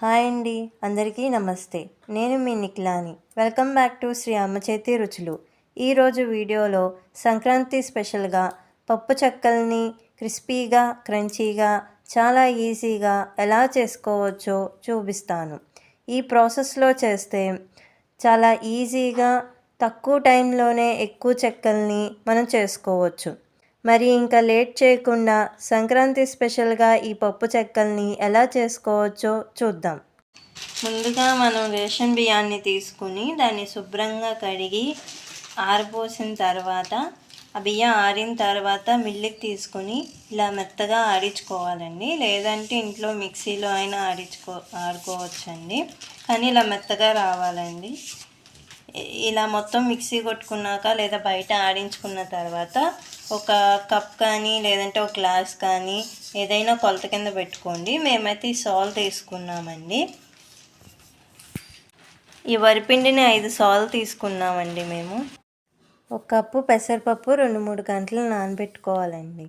Hi అండి అందరికీ నమస్తే. నేను మీ నిక్లాని వెల్కమ్ బ్యాక్ టు శ్రీ అమ్మచేతి రుచులు. ఈరోజు వీడియోలో సంక్రాంతి స్పెషల్గా పప్పు చెక్కల్ని క్రిస్పీగా క్రంచీగా చాలా ఈజీగా ఎలా చేసుకోవచ్చో చూపిస్తాను. ఈ ప్రాసెస్లో చేస్తే చాలా ఈజీగా తక్కువ టైంలోనే ఎక్కువ చెక్కల్ని మనం చేసుకోవచ్చు. మరి ఇంకా లేట్ చేయకుండా సంక్రాంతి స్పెషల్గా ఈ పప్పు చెక్కల్ని ఎలా చేసుకోవచ్చో చూద్దాం. ముందుగా మనం రేషన్ బియ్యాన్ని తీసుకుని దాన్ని శుభ్రంగా కడిగి ఆరిపోసిన తర్వాత ఆ బియ్యం ఆరిన తర్వాత మిల్లుకి తీసుకుని ఇలా మెత్తగా ఆడించుకోవాలండి. లేదంటే ఇంట్లో మిక్సీలో అయినా ఆడించుకో ఆడుకోవచ్చండి. కానీ ఇలా మెత్తగా రావాలండి. ఇలా మొత్తం మిక్సీ కొట్టుకున్నాక లేదా బయట ఆడించుకున్న తర్వాత ఒక కప్ కానీ లేదంటే ఒక గ్లాస్ కానీ ఏదైనా కొలత కింద పెట్టుకోండి. మేమైతే ఈ సాల్ట్ తీసుకున్నామండి. ఈ వరిపిండిని ఐదు సాల్ తీసుకున్నామండి మేము. ఒక కప్పు పెసరపప్పు రెండు మూడు గంటలు నానబెట్టుకోవాలండి.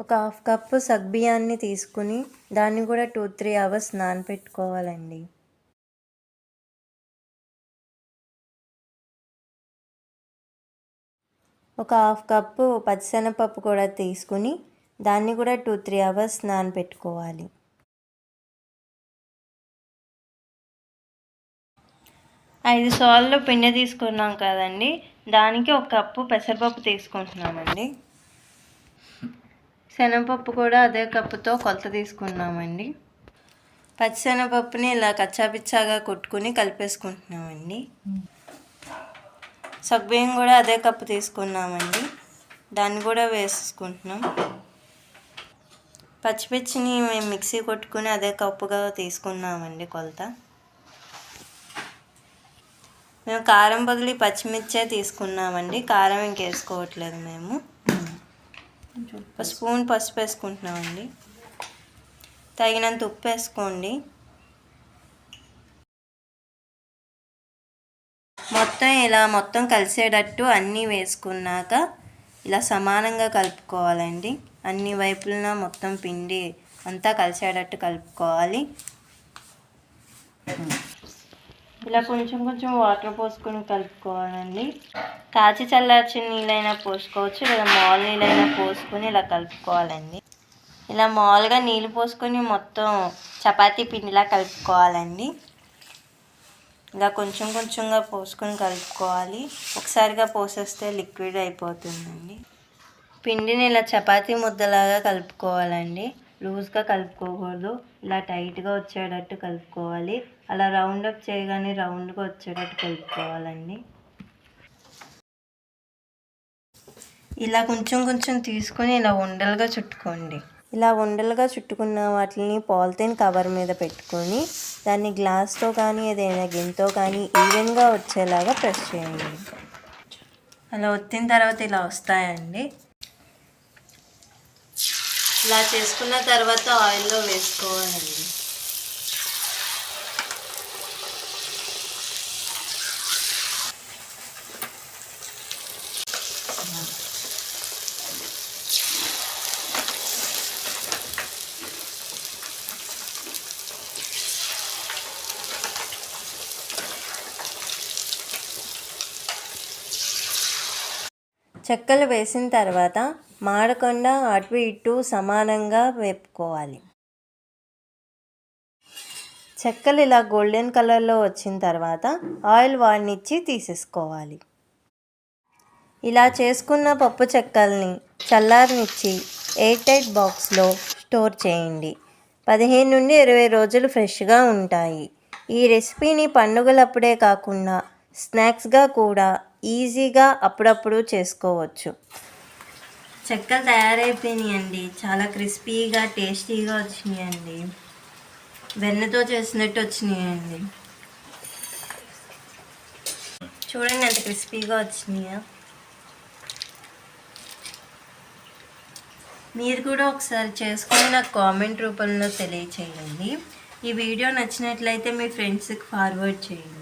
ఒక హాఫ్ కప్పు సగ్బియాన్ని తీసుకుని దాన్ని కూడా టూ త్రీ అవర్స్ నానబెట్టుకోవాలండి. ఒక హాఫ్ కప్పు పచ్చిశనగపప్పు కూడా తీసుకుని దాన్ని కూడా టూ త్రీ అవర్స్ నానబెట్టుకోవాలి. ఐదు సార్లు పిండి తీసుకున్నాం కదండి. దానికి ఒక కప్పు పెసరపప్పు తీసుకుంటున్నామండి. శనగపప్పు కూడా అదే కప్పుతో కొలత తీసుకున్నామండి. పచ్చిశనగపప్పుని ఇలా కచ్చాపిచ్చాగా కొట్టుకుని కలిపేసుకుంటున్నామండి. సగ్బియ్యం కూడా అదే కప్పు తీసుకున్నామండి. దాన్ని కూడా వేసుకుంటున్నాం పచ్చిమిర్చిని మేము మిక్సీ కొట్టుకుని అదే కప్పుగా తీసుకున్నామండి కొలత. మేము కారం బదులు పచ్చిమిర్చే తీసుకున్నామండి. కారం ఇంకేసుకోవట్లేదు మేము. ఒక స్పూన్ పసుపు వేసుకుంటున్నామండి. తగినంత ఉప్పు వేసుకోండి. మొత్తం ఇలా మొత్తం కలిసేటట్టు అన్నీ వేసుకున్నాక ఇలా సమానంగా కలుపుకోవాలండి. అన్ని వైపులన మొత్తం పిండి అంతా కలిసేటట్టు కలుపుకోవాలి. ఇలా కొంచెం కొంచెం వాటర్ పోసుకొని కలుపుకోవాలండి. కాచి చల్లార్చిన నీళ్ళైనా పోసుకోవచ్చు లేదా మాల్ నీళ్ళైనా పోసుకొని ఇలా కలుపుకోవాలండి. ఇలా మామూలుగా నీళ్ళు పోసుకొని మొత్తం చపాతీ పిండిలా కలుపుకోవాలండి. ఇలా కొంచెం కొంచెంగా పోసుకొని కలుపుకోవాలి. ఒకసారిగా పోసేస్తే లిక్విడ్ అయిపోతుందండి. పిండిని ఇలా చపాతీ ముద్దలాగా కలుపుకోవాలండి. లూజ్గా కలుపుకోకూడదు. ఇలా టైట్గా వచ్చేటట్టు కలుపుకోవాలి. అలా రౌండ్ అప్ చేయగానే రౌండ్గా వచ్చేటట్టు కలుపుకోవాలండి. ఇలా కొంచెం కొంచెం తీసుకొని ఇలా ఉండలుగా చుట్టుకోండి. ఇలా ఉండలుగా చుట్టుకున్న వాటిని పాలిథిన్ కవర్ మీద పెట్టుకొని దాన్ని గ్లాస్తో కానీ ఏదైనా గిన్నెతో కానీ ఈవెన్గా వచ్చేలాగా ప్రెస్ చేయండి. అలా వచ్చిన తర్వాత ఇలా వస్తాయండి. ఇలా చేసుకున్న తర్వాత ఆయిల్లో వేసుకోవాలండి. చెక్కలు వేసిన తర్వాత మాడకుండా అటు ఇటు సమానంగా వేపుకోవాలి. చెక్కలు ఇలా గోల్డెన్ కలర్లో వచ్చిన తర్వాత ఆయిల్ వాడినిచ్చి తీసేసుకోవాలి. ఇలా చేసుకున్న పప్పు చెక్కల్ని చల్లారనిచ్చి ఎయిర్ టైట్ బాక్స్లో స్టోర్ చేయండి. పదిహేను నుండి ఇరవై రోజులు ఫ్రెష్గా ఉంటాయి. ఈ రెసిపీని పండుగలప్పుడే కాకుండా స్నాక్స్గా కూడా ఈజీగా అప్పుడప్పుడు చేసుకోవచ్చు. చెక్కలు తయారైపోయినాయండి. చాలా క్రిస్పీగా టేస్టీగా వచ్చినాయండి. వెన్నతో చేసినట్టు వచ్చినాయండి. చూడండి ఎంత క్రిస్పీగా వచ్చినాయా. మీరు కూడా ఒకసారి చేసుకొని నాకు కామెంట్ రూపంలో తెలియచేయండి. ఈ వీడియో నచ్చినట్లయితే మీ ఫ్రెండ్స్కి ఫార్వర్డ్ చేయండి.